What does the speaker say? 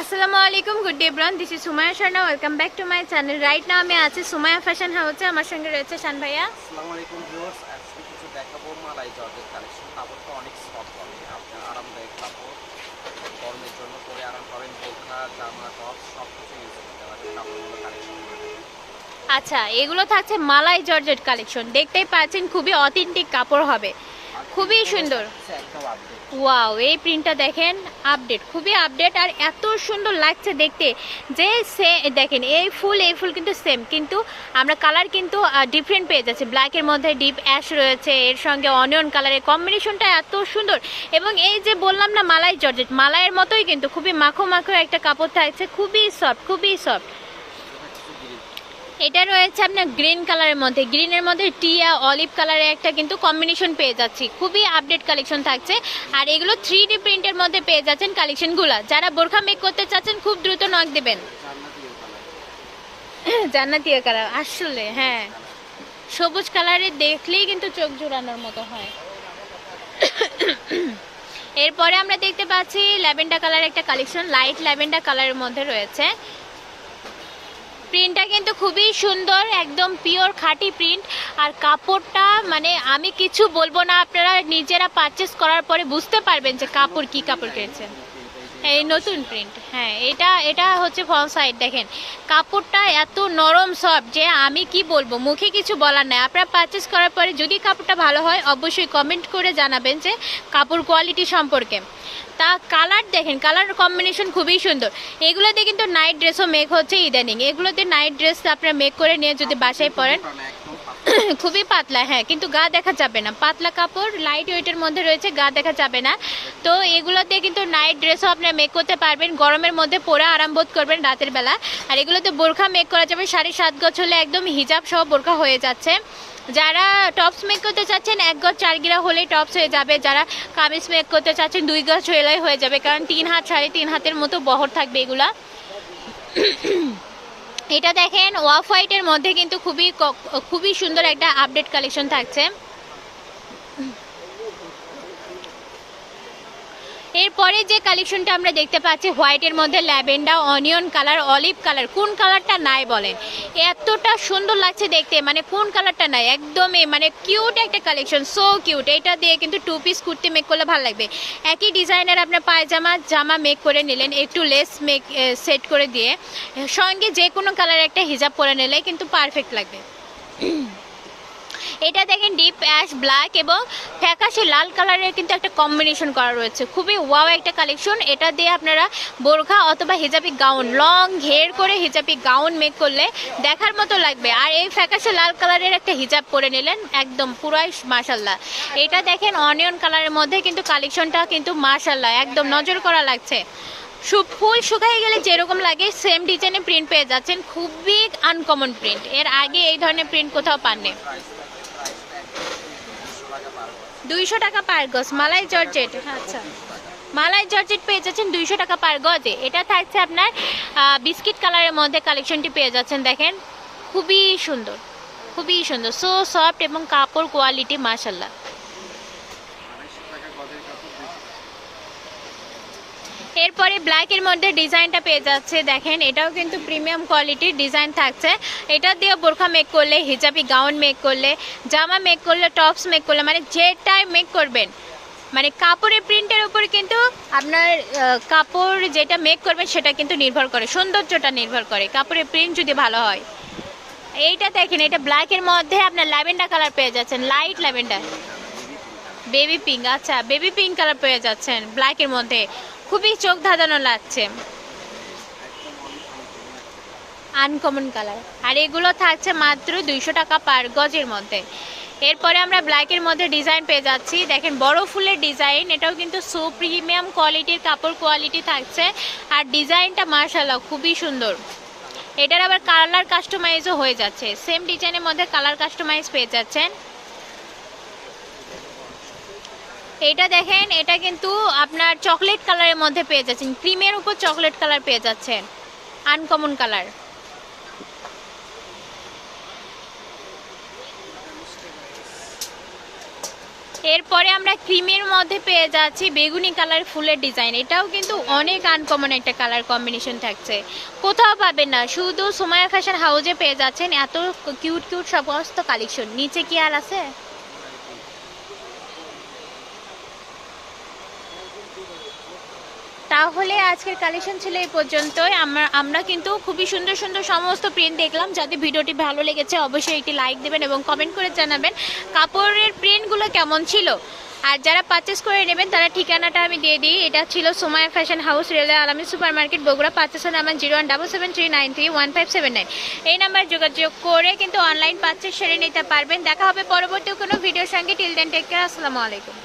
আসসালামু আলাইকুম good day ব্রন this is Sumaya Sharma welcome back to my channel right now আমি আছি Sumaiya fashion হাউসে আমার সঙ্গে রয়েছে শান ভাইয়া। আসসালামু আলাইকুম ভিউয়ার্স আজকে কিছু দেখাবো মালাই জর্জের কালেকশন কাপড়টা অনেক সফট হবে। আপনার আরামদায়ক কাপড়। গরমের জন্য পরে আরাম পাবেন। বোরখা জামা টপ সব কিছু ইউজ করতে পারবেন। কাপড়গুলো কালেকশন আচ্ছা এগুলো থাকছে মালাই জর্জেট কালেকশন দেখতেই পাচ্ছেন খুবই অথেন্টিক কাপড় হবে। খুবই সুন্দর। ওয়াও এই প্রিন্টটা দেখেন আপডেট খুবই আপডেট আর এত সুন্দর লাগছে দেখতে। যে সে, দেখেন, এই ফুল এই ফুল কিন্তু সেম কিন্তু আমরা কালার কিন্তু ডিফারেন্ট পেয়ে যাচ্ছি। ব্ল্যাকের মধ্যে ডিপ অ্যাশ রয়েছে, এর সঙ্গে অনিয়ন কালারের কম্বিনেশনটা এত সুন্দর। এবং এই যে বললাম না, মালাই জর্জেট, মালাইয়ের মতোই কিন্তু, খুবই মাখো মাখো একটা কাপড় থাকছে, খুবই সফট খুবই সফট এটা রয়েছে আপনার গ্রিন কালারের মধ্যে। গ্রিনের মধ্যে টিয়া, অলিভ কালারের একটা কিন্তু কম্বিনেশন পেয়ে যাচ্ছি। খুবই আপডেট কালেকশন থাকছে। আর এগুলো থ্রি ডি প্রিন্টের মধ্যে পেয়ে যাচ্ছেন কালেকশনগুলো যারা বোরখা মেক করতে চাচ্ছেন, খুব দ্রুত নক দেবেন। জান্নাতি জান্নাতিয়া কালার আসলে হ্যাঁ। সবুজ কালারে দেখলেই কিন্তু চোখ জোড়ানোর মতো হয়। এরপরে আমরা দেখতে পাচ্ছি ল্যাভেন্ডার কালার একটা কালেকশন লাইট ল্যাভেন্ডার কালারের মধ্যে রয়েছে। প্রিন্টটা কিন্তু খুবই সুন্দর, একদম পিওর খাঁটি প্রিন্ট আর কাপড়টা মানে আমি কিছু বলব না, আপনারা নিজেরা পারচেস করার পরে বুঝতে পারবেন যে কাপড় কি কাপড় কিনেছেন এই নতুন প্রিন্ট হ্যাঁ এটা এটা হচ্ছে ফ্রন্ট সাইড দেখেন। কাপড়টা এত নরম সফট যে আমি কি বলব, মুখে কিছু বলার নাই। আপনারা পারচেস করার পরে যদি কাপড়টা ভালো হয়, অবশ্যই কমেন্ট করে জানাবেন যে কাপড় কোয়ালিটি সম্পর্কে। তা কালার দেখেন কালার কম্বিনেশন খুবই সুন্দর। এগুলোতে কিন্তু নাইট ড্রেসও মেক হচ্ছে ইদানিং। এগুলোতে নাইট ড্রেস আপনারা মেক করে নিয়ে যদি বাসায় পরেন। খুবই পাতলা হ্যাঁ কিন্তু গা দেখা যাবে না। পাতলা কাপড় লাইট ওয়েটের মধ্যে রয়েছে, গা দেখা যাবে না। তো এগুলোতে কিন্তু নাইট ড্রেসও আপনারা মেক করতে পারবেন, গরমের মধ্যে পরে আরাম বোধ করবেন রাতের বেলা। আর এগুলোতে বোরখা মেক করা যাবে, সাড়ে সাত গজ হলে একদম হিজাব সহ বোরখা হয়ে যাচ্ছে। যারা টপস মেক করতে চাচ্ছেন, এক গজ চার গিরা হলেই টপস হয়ে যাবে। যারা কামিজ মেক করতে চাচ্ছেন, দুই গজ হলেই হয়ে যাবে। কারণ তিন হাত, সাড়ে তিন হাতের মতো বহর থাকবে এগুলা। এটা দেখেন ওয়াফ হোয়াইটের মধ্যে কিন্তু খুবই খুবই সুন্দর একটা আপডেট কালেকশন থাকছে। এরপরে যে কালেকশনটা আমরা দেখতে পাচ্ছি, হোয়াইটের মধ্যে lavender onion colour, olive colour, কোন কালারটা নাই বলেন। এতটা সুন্দর লাগছে দেখতে মানে কোন কালারটা নাই, একদমই মানে কিউট একটা কালেকশন সো কিউট। এটা দিয়ে কিন্তু টু পিস কুর্তি মেক করলে ভালো লাগবে। একই ডিজাইনের আপনার পায়জামা, জামা মেক করে নিলেন, একটু লেস মেক সেট করে দিয়ে। সঙ্গে যে কোনো কালার একটা হিজাব পরে নিলে কিন্তু পারফেক্ট লাগবে। এটা দেখেন ডিপ অ্যাশ ব্ল্যাক এবং ফ্যাকাশে লাল কালারের কিন্তু একটা কম্বিনেশন করা রয়েছে। খুবই ওয়াও একটা কালেকশন এটা দিয়ে আপনারা বোরখা অথবা হিজাবি গাউন লং ঘের করে হিজাবি গাউন মেক করলে দেখার মতো লাগবে। আর এই ফ্যাকাশে লাল কালারের একটা হিজাব পরে নিলেন, একদম পুরাই মাশাল্লাহ এটা দেখেন অনিয়ন কালারের মধ্যে কিন্তু কালেকশনটা কিন্তু মাশাল্লাহ একদম নজর করা লাগছে। ফুল শুকাই গেলে যেরকম লাগে সেম ডিজাইনে প্রিন্ট পেয়ে যাচ্ছেন। খুবই আনকমন প্রিন্ট এর আগে এই ধরনের প্রিন্ট কোথাও পাননি। দুইশো টাকা পার গজ, মালাই জর্জেট। আচ্ছা। মালাই জর্জেট পেয়ে যাচ্ছেন দুইশো টাকা পার গজে। এটা থাকছে আপনার বিস্কিট কালারের মধ্যে কালেকশনটি পেয়ে যাচ্ছেন, দেখেন। খুবই সুন্দর খুবই সুন্দর। সো সফট এবং কাপড় কোয়ালিটি মাশাল্লাহ আড়াইশো টাকা গজের কাপড় দুশো এরপরে ব্ল্যাকের মধ্যে ডিজাইনটা পেয়ে যাচ্ছে। দেখেন, এটাও কিন্তু প্রিমিয়াম কোয়ালিটির ডিজাইন থাকছে। এটা দিয়ে বোরখা মেক করলে হিজাবি গাউন মেক করলে, জামা মেক করলে টপস মেক করলে মানে যেটাই মেক করবেন মানে কাপড়ের প্রিন্টের উপর কিন্তু আপনার কাপড় যেটা মেক করবেন সেটা কিন্তু নির্ভর করে, সৌন্দর্যটা নির্ভর করে, কাপড়ের প্রিন্ট যদি ভালো হয়। এইটা দেখেন, এটা ব্ল্যাকের মধ্যে আপনার ল্যাভেন্ডার কালার পেয়ে যাচ্ছেন লাইট ল্যাভেন্ডার বেবি পিঙ্ক আচ্ছা বেবি পিঙ্ক কালার পেয়ে যাচ্ছেন ব্ল্যাকের মধ্যে। খুবই চোখ ধাঁধানো লাগছে। আনকমন কালার আর এগুলো থাকছে মাত্র দুইশো টাকা পার গজের মধ্যে। এরপরে আমরা ব্ল্যাকের মধ্যে ডিজাইন পেয়ে যাচ্ছি। দেখেন, বড় ফুলের ডিজাইন এটাও কিন্তু সো প্রিমিয়াম কোয়ালিটির কাপড় কোয়ালিটি থাকছে। আর ডিজাইনটা মার্শাল্লাহ খুবই সুন্দর। এটার আবার কালার কাস্টমাইজও হয়ে যাচ্ছে। সেম ডিজাইনের মধ্যে কালার কাস্টমাইজ পেয়ে যাচ্ছেন। এটা দেখেন, এটা কিন্তু আপনার চকলেট কালারের মধ্যে পেয়ে যাচ্ছেন। ক্রিমের উপর চকলেট কালার পেয়ে যাচ্ছেন। আনকমন কালার এরপরে আমরা ক্রিমের মধ্যে পেয়ে যাচ্ছি বেগুনি কালার ফুলের ডিজাইন এটাও কিন্তু অনেক আনকমন একটা কালার কম্বিনেশন থাকছে। কোথাও পাবেন না, শুধু সোমায়া ফ্যাশন হাউজে পেয়ে যাচ্ছেন। এত কিউট কিউট সমস্ত কালেকশন নিচে কি আর আছে? তাহলে আজকের কালেকশন ছিল এই পর্যন্তই। আমরা আমরা কিন্তু খুবই সুন্দর সুন্দর সমস্ত প্রিন্ট দেখলাম। যাতে ভিডিওটি ভালো লেগেছে, অবশ্যই একটি লাইক দেবেন এবং কমেন্ট করে জানাবেন কাপড়ের প্রিন্টগুলো কেমন ছিল। আর যারা পারচেস করে নেবেন, তারা ঠিকানাটা আমি দিয়ে দিই। এটা ছিল Somaya fashion house railway Alami super market Bogura, পাঁচশো number zero one double seven three nine three one five seven nine এই নাম্বার যোগাযোগ করে কিন্তু অনলাইন পারচেস সেরে নিতে পারবেন। দেখা হবে পরবর্তী কোনো ভিডিওর সঙ্গে। টিল দেন টেক কেয়ার আসসালামু আলাইকুম।